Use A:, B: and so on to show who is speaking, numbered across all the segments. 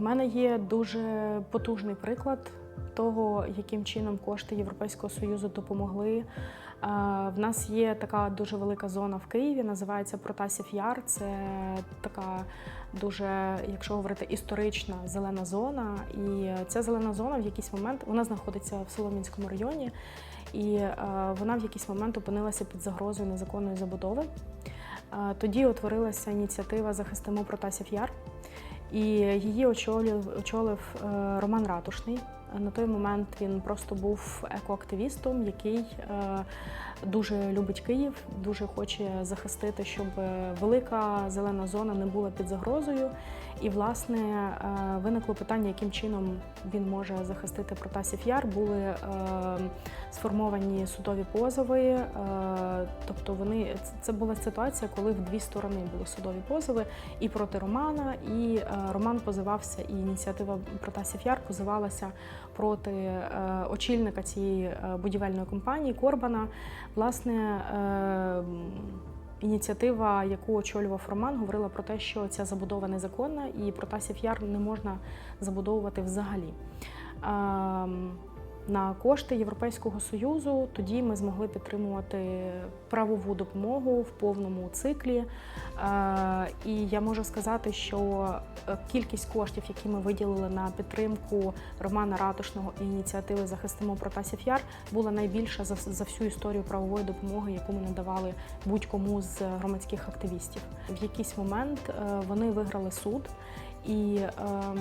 A: В мене є дуже потужний приклад того, яким чином кошти Європейського союзу допомогли. Е, В нас є така дуже велика зона в Києві, називається Протасів Яр. Це така дуже, якщо говорити, історична зелена зона. І ця зелена зона в якийсь момент вона знаходиться в Солом'янському районі, і е, вона в якийсь момент опинилася під загрозою незаконної забудови. Е, Тоді утворилася ініціатива Захистимо Протасів Яр. І її очолив, очолив е, Роман Ратушний. На той момент він просто був екоактивістом, який е, дуже любить Київ, дуже хоче захистити, щоб велика зелена зона не була під загрозою. І, власне, е, виникло питання, яким чином він може захистити Протасів Яр. Були е, сформовані судові позови. е, Тобто вони це була ситуація, коли в дві сторони були судові позови і проти Романа, і Роман позивався, і ініціатива Протасів Яр позивалася проти очільника цієї будівельної компанії Корбана. Власне, ініціатива, яку очолював Роман, говорила про те, що ця забудова незаконна і Протасів Яр не можна забудовувати взагалі. На кошти Європейського союзу тоді ми змогли підтримувати правову допомогу в повному циклі. Е, І я можу сказати, що е, кількість коштів, які ми виділили на підтримку Романа Ратушного і ініціативи Захистимо Протасів Яр, була найбільша за, за всю історію правової допомоги, яку ми надавали будь-кому з громадських активістів. В якийсь момент е, вони виграли суд. І ем,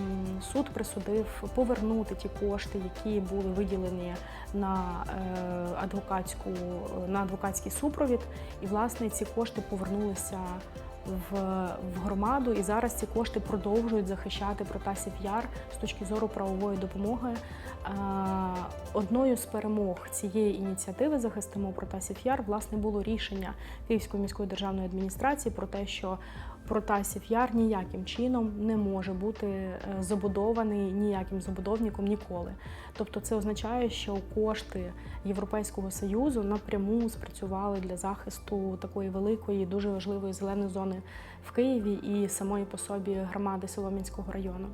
A: суд присудив повернути ті кошти, які були виділені на е, адвокатську на адвокатський супровід. І власне ці кошти повернулися в, в громаду. І зараз ці кошти продовжують захищати Протасів Яр з точки зору правової допомоги. Е, одною з перемог цієї ініціативи захистимо Протасів Яр власне було рішення Київської міської державної адміністрації про те, що Протасів Яр ніяким чином не може бути е, забудований ніяким забудовником ніколи. Тобто це означає, що кошти Європейського союзу напряму спрацювали для захисту такої великої, дуже важливої зеленої зони в Києві і самої по собі громади Солом'янського району.